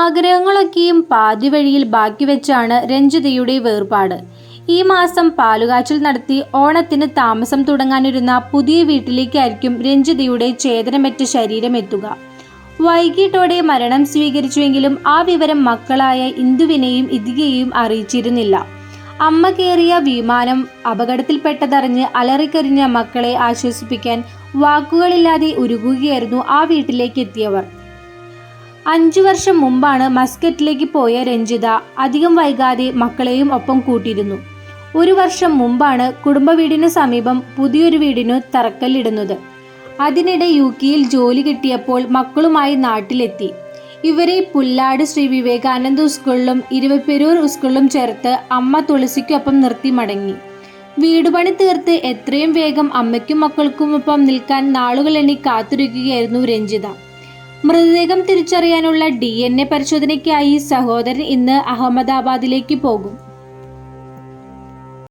ആഗ്രഹങ്ങളൊക്കെയും പാതി വഴിയിൽ ബാക്കി വെച്ചാണ് രഞ്ജിതയുടെ വേർപാട്. ഈ മാസം പാലുകാച്ചൽ നടത്തി ഓണത്തിന് താമസം തുടങ്ങാനിരുന്ന പുതിയ വീട്ടിലേക്കായിരിക്കും രഞ്ജിതയുടെ ചേതനമറ്റ ശരീരം എത്തുക. വൈകിട്ടോടെ മരണം സ്വീകരിച്ചുവെങ്കിലും ആ വിവരം മക്കളായ ഇന്ദുവിനെയും ഇതികയെയും അറിയിച്ചിരുന്നില്ല. അമ്മ കയറിയ വിമാനം അപകടത്തിൽപ്പെട്ടതറിഞ്ഞ് അലറിക്കരിഞ്ഞ മക്കളെ ആശ്വസിപ്പിക്കാൻ വാക്കുകളില്ലാതെ ഉരുകുകയായിരുന്നു ആ വീട്ടിലേക്ക് എത്തിയവർ അഞ്ചു വർഷം മുമ്പാണ് മസ്കറ്റിലേക്ക് പോയ രഞ്ജിത അധികം വൈകാതെ മക്കളെയും ഒപ്പം കൂട്ടിയിരുന്നു. ഒരു വർഷം മുമ്പാണ് കുടുംബ വീടിന് സമീപം പുതിയൊരു വീടിനു തറക്കല്ലിടുന്നത്. അതിനിടെ യു കെയിൽ ജോലി കിട്ടിയപ്പോൾ മക്കളുമായി നാട്ടിലെത്തി. ഇവരെ പുല്ലാട് ശ്രീ വിവേകാനന്ദ സ്കൂളിലും ഇരുവപ്പെരൂർ സ്കൂളിലും ചേർത്ത് അമ്മ തുളസിക്കൊപ്പം നിർത്തി മടങ്ങി. വീടുപണി തീർത്ത് എത്രയും വേഗം അമ്മയ്ക്കും മക്കൾക്കുമൊപ്പം നിൽക്കാൻ നാളുകളെണ്ണി കാത്തിരിക്കുകയായിരുന്നു രഞ്ജിത. മൃതദേഹം തിരിച്ചറിയാനുള്ള ഡി പരിശോധനയ്ക്കായി സഹോദരൻ ഇന്ന് അഹമ്മദാബാദിലേക്ക് പോകും.